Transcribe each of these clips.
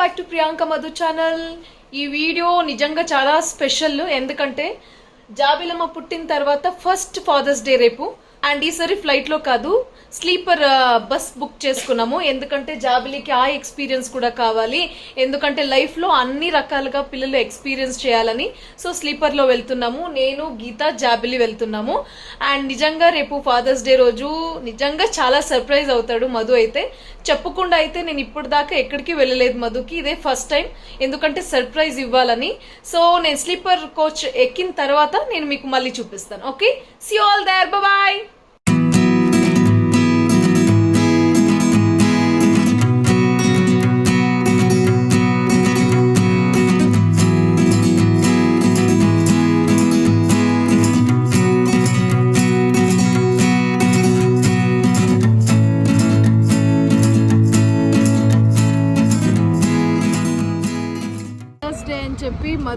Back to Priyanka Madhu channel ఈ video నిజంగా చాలా స్పెషల్ ఎందుకంటే జాబిలమ్మ పుట్టిన తర్వాత ఫస్ట్ ఫాదర్స్ డే రేపు. అండ్ ఈసారి ఫ్లైట్లో కాదు స్లీపర్ బస్ బుక్ చేసుకున్నాము. ఎందుకంటే జాబిలికి ఆ ఎక్స్పీరియన్స్ కూడా కావాలి. ఎందుకంటే లైఫ్లో అన్ని రకాలుగా పిల్లలు ఎక్స్పీరియన్స్ చేయాలని సో స్లీపర్లో వెళ్తున్నాము. నేను గీత జాబిలి వెళ్తున్నాము. అండ్ నిజంగా రేపు ఫాదర్స్ డే రోజు నిజంగా చాలా సర్ప్రైజ్ అవుతాడు మధు అయితే. చెప్పకుండా అయితే నేను ఇప్పటిదాకా ఎక్కడికి వెళ్ళలేదు మధుకి. ఇదే ఫస్ట్ టైం. ఎందుకంటే సర్ప్రైజ్ ఇవ్వాలని. సో నేను స్లీపర్ కోచ్ ఎక్కిన తర్వాత నేను మీకు మళ్ళీ చూపిస్తాను. Okay? See all there bye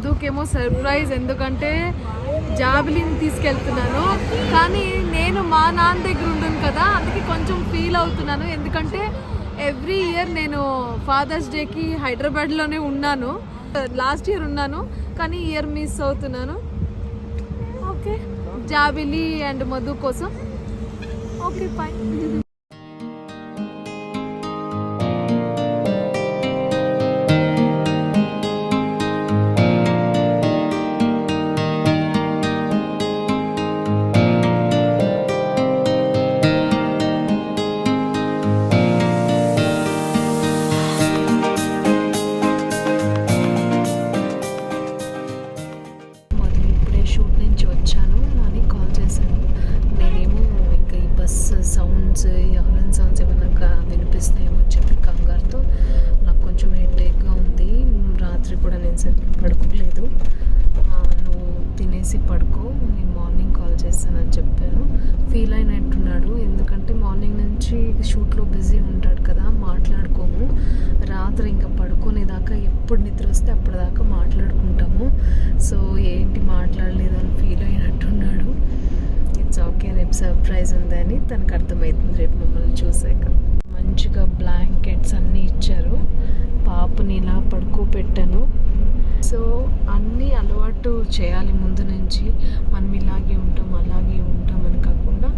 మధుకేమో surprise ఎందుకంటే జాబిలిని తీసుకెళ్తున్నాను. కానీ నేను మా నాన్న దగ్గర ఉండను కదా అందుకే కొంచెం ఫీల్ అవుతున్నాను. ఎందుకంటే ఎవ్రీ ఇయర్ నేను ఫాదర్స్ డేకి హైదరాబాద్లోనే ఉన్నాను. లాస్ట్ ఇయర్ ఉన్నాను కానీ ఇయర్ మిస్ అవుతున్నాను. ఓకే జాబిలి అండ్ మధు కోసం. ఓకే ఫైన్ రాత్రి ఇంకా పడుకునేదాకా ఎప్పుడు నిద్ర వస్తే అప్పటిదాకా మాట్లాడుకుంటాము. సో ఏంటి మాట్లాడలేదు అని ఫీల్ అయినట్టున్నాడు. ఇట్స్ ఓకే రేపు సర్ప్రైజ్ ఉందని తనకు అర్థమవుతుంది రేపు మమ్మల్ని చూసాక మంచిగా బ్లాంకెట్స్ అన్నీ ఇచ్చారు. పాపని ఇలా పడుకోబెట్టాను. సో అన్నీ అలవాటు చేయాలి ముందు నుంచి. మనం ఇలాగే ఉంటాం అలాగే ఉంటాం అని కాకుండా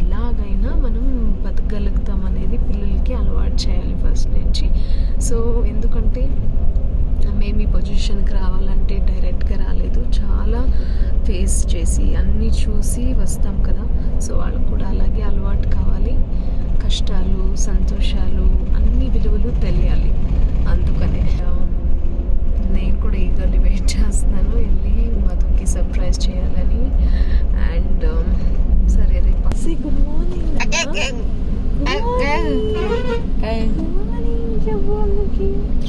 ఎలాగైనా మనం బతకగలుగుతాం అనేది పిల్లలకి అలవాటు చేయాలి ఫస్ట్ సో ఎందుకంటే మేము ఈ పొజిషన్కి రావాలంటే డైరెక్ట్గా రాలేదు. చాలా ఫేస్ చేసి అన్నీ చూసి వస్తాం కదా. సో వాళ్ళకు కూడా అలాగే అలవాటు కావాలి. కష్టాలు సంతోషాలు అన్ని విలువలు తెలియాలి. అందుకనే నేను కూడా ఈగర్లీ వెయిట్ చేస్తున్నాను. వెళ్ళి మధుకి సర్ప్రైజ్ చేయాలని. అండ్ సరే రేపు. గుడ్ మార్నింగ్ గుడ్ మార్నింగ్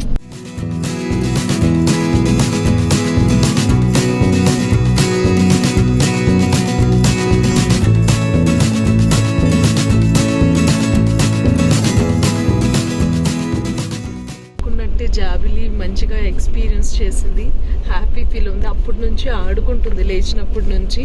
జాబిలి మంచిగా ఎక్స్పీరియన్స్ చేసింది. హ్యాపీ ఫీల్ ఉంది. అప్పటి నుంచి ఆడుకుంటుంది లేచినప్పటి నుంచి.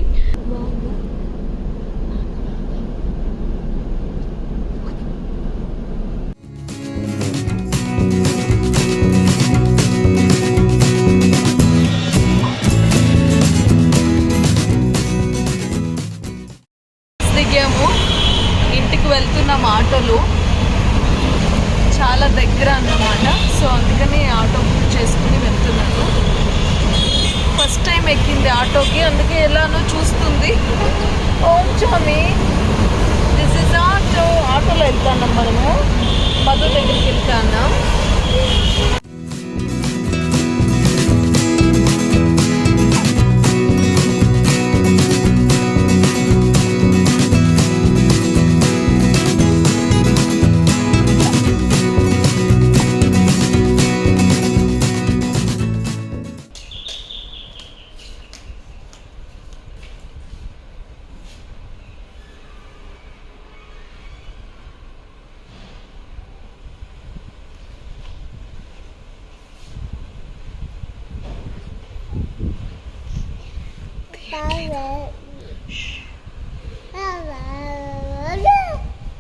వెళ్తున్నాం మనము. మధు దగ్గరికి వెళ్తాన్నాం.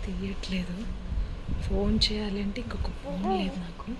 తీయట్లేదు. ఫోన్ చేయాలి అంటే ఇంకొక ఫోన్ లేదు నాకు.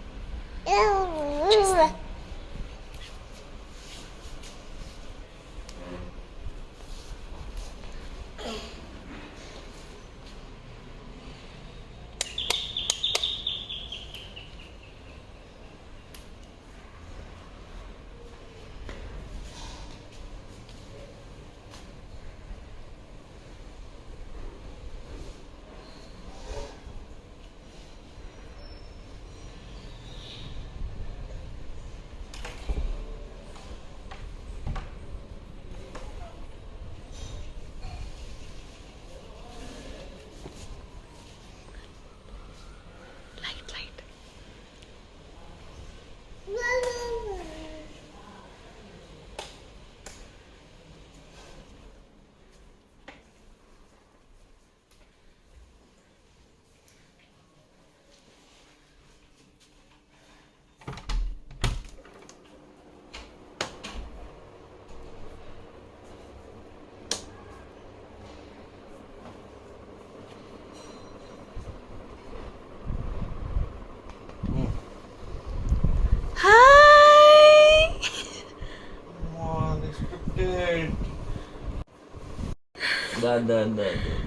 да, да.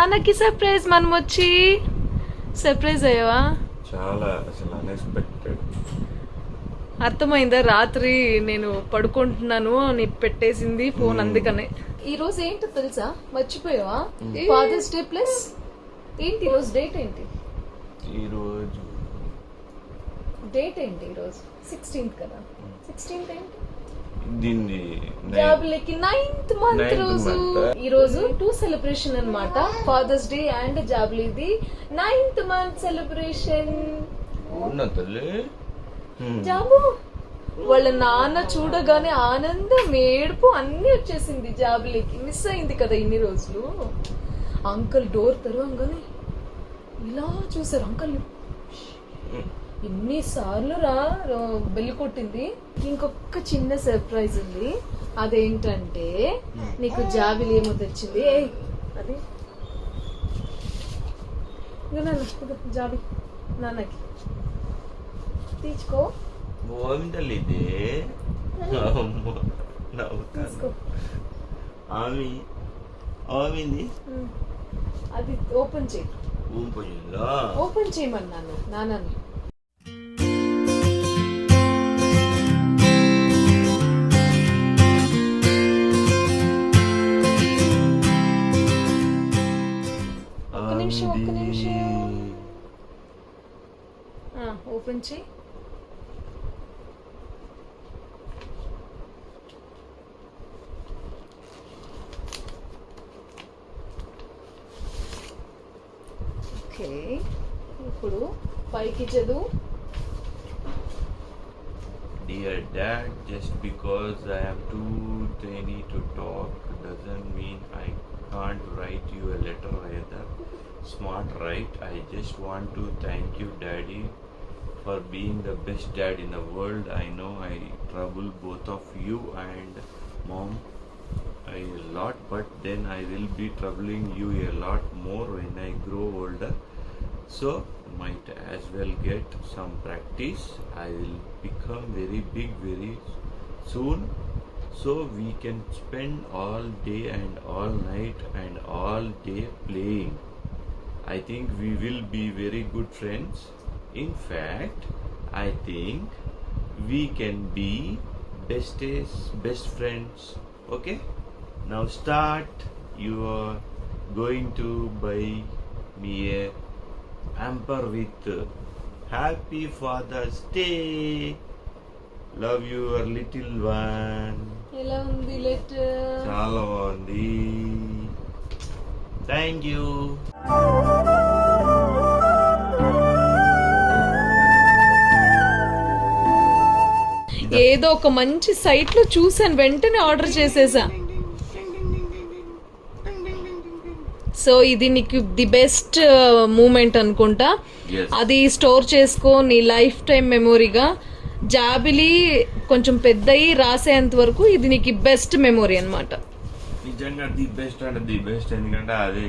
నాన్నకి సర్ప్రైజ్ మనం వచ్చి సర్ప్రైజ్ అయ్యావా? చాలా అసలు అన్ఎక్స్పెక్టెడ్ అర్థమైందా? రాత్రి నేను పడుకుంటున్నాను అని పెట్టేసింది ఫోన్ అందుకనే. ఈ రోజు ఏంటో తెలుసా? మర్చిపోయావా? ఫాదర్స్ డే ప్లస్ ఏంటి ఈ రోజు డేట్ ఏంటి? ఈరోజు డేట్ ఏంటి ఈ రోజు? సిక్స్టీన్త్ కదా. సిక్స్టీన్త్ ఏంటి? దీన్ని జాబులకి నైన్త్ మంత్ రోజు. ఈ రోజు టూ సెలబ్రేషన్ అన్నమాట. ఫాదర్స్ డే అండ్ జాబులిది నైన్త్ మంత్ సెలబ్రేషన్ ఉన్న తల్లి? Hmm. జాబు. వాళ్ళ నాన్న చూడగానే ఆనందం ఏడుపు అన్ని వచ్చేసింది జాబులకి. మిస్ అయింది కదా ఇన్ని రోజులు. అంకుల్ డోర్ తెరవంగానే ఇలా చూసారు అంకుల్ ఎన్నిసార్లు రా బెల్లి కొట్టింది. ఇంకొక చిన్న సర్ప్రైజ్ ఉంది. అదేంటంటే నీకు జాబిలి ఏమో తెచ్చింది. అది. నాన్న జాబి నాన్నకి. తీసుకో. తీసుకో. ఆమె. అది ఓపెన్ చేయి. ఊంపోయిందా ఓపెన్ చేయమన్నాను నాన్నని. ఆ, ఓకే ఇప్పుడు పైకి చదువు Dear Dad, just because I am too tiny to talk doesn't mean I can't write you a letter either. Smart, right? I just want to thank you, Daddy, for being the best dad in the world. I know I trouble both of you and Mom a lot, but then I will be troubling you a lot more when I grow older. So might as well get some practice. I will become very big very soon. So we can spend all day and all night and all day playing. I think we will be very good friends. In fact, I think we can be bestest best friends. Okay? Now start. You are going to buy me a hamper with Happy Father's Day. Love your little one. ఎలా ఉంది letter చాలా బాగుంది thank you ఏదో ఒక మంచి సైట్లో చూసాను వెంటనే ఆర్డర్ చేసేసా. సో ఇది నీకు ది బెస్ట్ మూమెంట్ అనుకుంటా. అది స్టోర్ చేసుకో నీ లైఫ్ టైం మెమొరీగా జాబిలి కొంచెం పెద్దయి రాసేంత వరకు ఇది నీకు బెస్ట్ మెమొరీ అన్నమాట. నిజంగా ది బెస్ట్ అంటే ది బెస్ట్ ఎందుకంటే అదే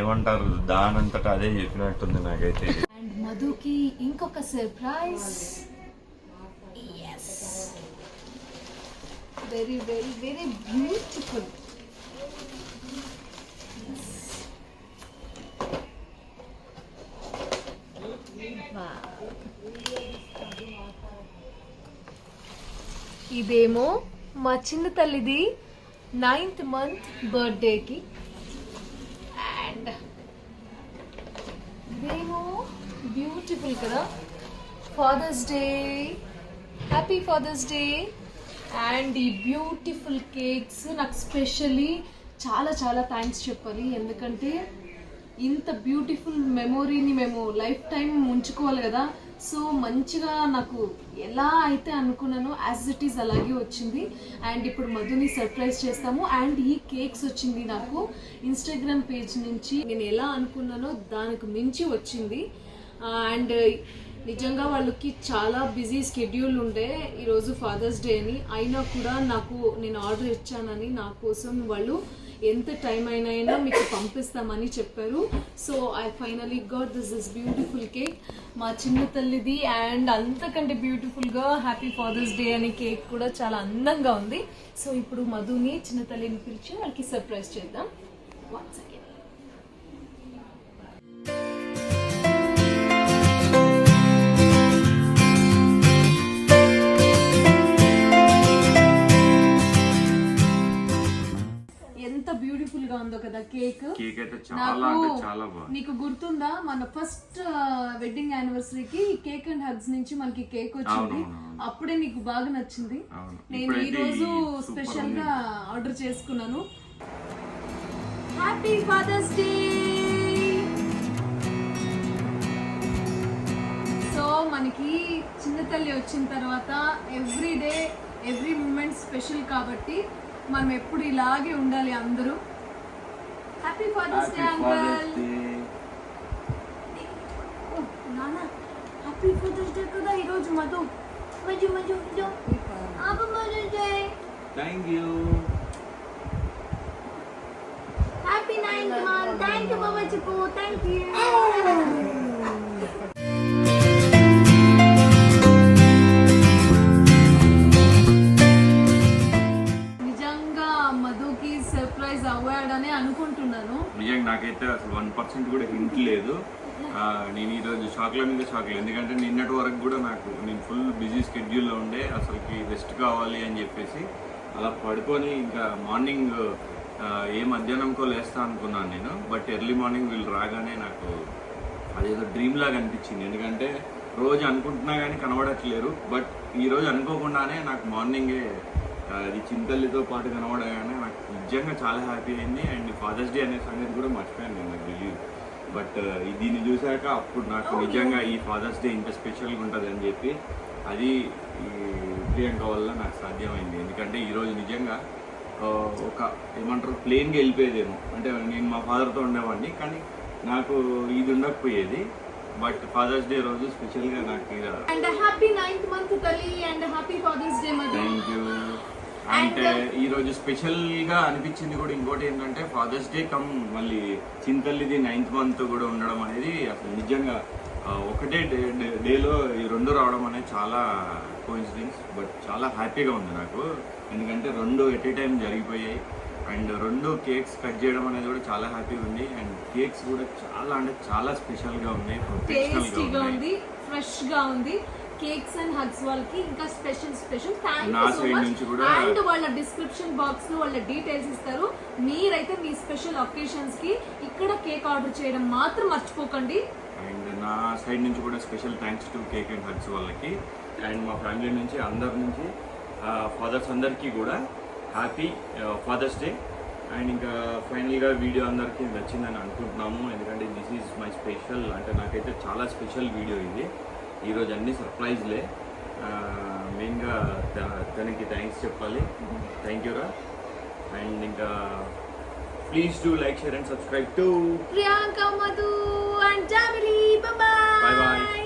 ఏమంటారు దానంతటా అదే చెప్పినట్టుంది నాకైతే. అండ్ మధుకి ఇంకొక surprise very very very beautiful ఇదేమో మా చిన్న తల్లిది నైన్త్ మంత్ బర్త్డేకి అండ్ ఇదేమో బ్యూటిఫుల్ కదా. Father's day happy father's day and ఈ బ్యూటిఫుల్ కేక్స్ నాకు స్పెషల్లీ చాలా చాలా థ్యాంక్స్ చెప్పాలి. ఎందుకంటే ఇంత బ్యూటిఫుల్ మెమొరీని మేము లైఫ్ టైం ఉంచుకోవాలి కదా. సో మంచిగా నాకు ఎలా అయితే అనుకున్నానో యాజ్ ఇట్ ఈస్ అలాగే వచ్చింది. అండ్ ఇప్పుడు మధుని సర్ప్రైజ్ చేస్తాము. అండ్ ఈ కేక్స్ వచ్చింది నాకు ఇన్స్టాగ్రామ్ పేజ్ నుంచి. నేను ఎలా అనుకున్నానో దానికి మించి వచ్చింది. అండ్ నిజంగా వాళ్ళకి చాలా బిజీ స్కెడ్యూల్ ఉండే ఈరోజు ఫాదర్స్ డే అని అయినా కూడా నాకు నేను ఆర్డర్ ఇచ్చానని నా కోసం వాళ్ళు ఎంత టైం అయినా అయినా మీకు పంపిస్తామని చెప్పారు. So I finally got this is beautiful cake మా చిన్న తల్లిది అండ్ అంతకంటే బ్యూటిఫుల్గా హ్యాపీ ఫాదర్స్ డే అనే కేక్ కూడా చాలా అందంగా ఉంది. సో ఇప్పుడు మధుని చిన్న తల్లిని పిలిచి వాళ్ళకి సర్ప్రైజ్ చేద్దాం. వన్ సెకండ్ కదా కేక్? కేక్ అయితే చాలా అంటే చాలా బాగుంది. నీకు గుర్తుందా? మన ఫస్ట్ వెడ్డింగ్ యానివర్సరీకి కేక్ అండ్ హగ్స్ నుంచి మనకి కేక్ వచ్చింది. అప్పుడే నీకు బాగా నచ్చింది. నేను ఈ రోజు స్పెషల్. గా ఆర్డర్ చేసుకున్నాను. హ్యాపీ ఫాదర్స్ డే సో మనకి చిన్న తల్లి వచ్చిన తర్వాత every day every moment special కాబట్టి మనం ఎప్పుడు ఇలాగే ఉండాలి అందరూ. Happy father's day happy father's uncle day నాన్న హ్యాపీ ఫాదర్స్ డే కదా ఈరోజు Madhu Madhu Madhu Madhu happy father's day thank you happy ninth month thank you బాబా చెప్పు థ్యాంక్ యూ అసలు కూడా హింట్ లేదు. నేను ఈరోజు షాక్ల మీద షాక్లు ఎందుకంటే నిన్నటి వరకు కూడా నాకు నేను ఫుల్ బిజీ స్కెడ్యూల్లో ఉండే అసలుకి రెస్ట్ కావాలి అని చెప్పేసి అలా పడుకొని ఇంకా మార్నింగ్ ఏ మధ్యాహ్నంకో లేస్తా అనుకున్నాను నేను బట్ ఎర్లీ మార్నింగ్ వీళ్ళు రాగానే నాకు అదేదో డ్రీమ్ లాగా అనిపించింది. ఎందుకంటే రోజు అనుకుంటున్నా కానీ కనబడట్లేరు బట్ ఈరోజు అనుకోకుండానే నాకు మార్నింగే అది చింతల్లితో పాటు కనబడగానే నాకు నిజంగా చాలా హ్యాపీ అయింది. అండ్ ఫాదర్స్ డే అనే సంగతి కూడా మర్చిపోయాను నేను. బట్ దీన్ని చూశాక అప్పుడు నాకు నిజంగా ఈ ఫాదర్స్ డే ఇంత స్పెషల్గా ఉంటుంది అని చెప్పి అది ఈ ప్రియాంక వల్ల నాకు సాధ్యమైంది. ఎందుకంటే ఈరోజు నిజంగా ఒక ఏమంటారు ప్లేన్గా వెళ్ళిపోయేదేమో. అంటే నేను మా ఫాదర్తో ఉండేవాడిని కానీ నాకు ఇది ఉండకపోయేది. బట్ ఫాదర్స్ డే రోజు స్పెషల్గా నాకు అండ్ హ్యాపీ నైన్త్ మంత్ తల్లి and happy father's day thank you అంటే ఈ రోజు స్పెషల్గా అనిపించింది కూడా ఇంకోటి ఏంటంటే ఫాదర్స్ డే కమ్ మళ్ళీ చింతల్లిది నైన్త్ మంత్ కూడా ఉండడం అనేది అసలు నిజంగా ఒకటే డే డేలో ఈ రెండు రావడం అనేది చాలా కోఇన్సిడెన్స్ బట్ చాలా హ్యాపీగా ఉంది నాకు. ఎందుకంటే రెండు ఎట్ ఏ టైం జరిగిపోయాయి. అండ్ రెండు కేక్స్ కట్ చేయడం అనేది కూడా చాలా హ్యాపీగా ఉంది. అండ్ కేక్స్ కూడా చాలా అంటే చాలా స్పెషల్గా ఉన్నాయి ప్రొఫెషనల్గా టేస్టీగా ఉన్నాయి. ఉంది ఫ్రెష్గా ఉంది. కేక్స్ అండ్ హగ్స్ వాళ్ళకి ఇంకా special special. Thank you so much and వాళ్ళ డిస్క్రిప్షన్ బాక్స్లో వాళ్ళ డీటెయిల్స్ ఇస్తారు. మీరైతే మీ స్పెషల్ ఒకేషన్స్కి ఇక్కడ కేక్ ఆర్డర్ చేయడం మాత్రం మర్చిపోకండి. అండ్ నా సైడ్ నుంచి కూడా special thanks to cake and hugs వాళ్ళకి. అండ్ మా ఫ్యామిలీ నుంచి అందరి నుంచి ఫాదర్స్ అందరికీ కూడా హ్యాపీ ఫాదర్స్ డే అండ్ ఇంకా ఫైనల్గా వీడియో అందరికీ నచ్చిందని అనుకుంటున్నాము. ఎందుకంటే దిస్ ఈజ్ మై స్పెషల్ అంటే నాకైతే చాలా స్పెషల్ వీడియో ఇది. ఈరోజు అన్ని సర్ప్రైజ్లే. మెయిన్గా తనకి థ్యాంక్స్ చెప్పాలి. థ్యాంక్ యూ రా. అండ్ ఇంకా please do like share and subscribe to Priyanka Madhu and Jabili. Bye bye.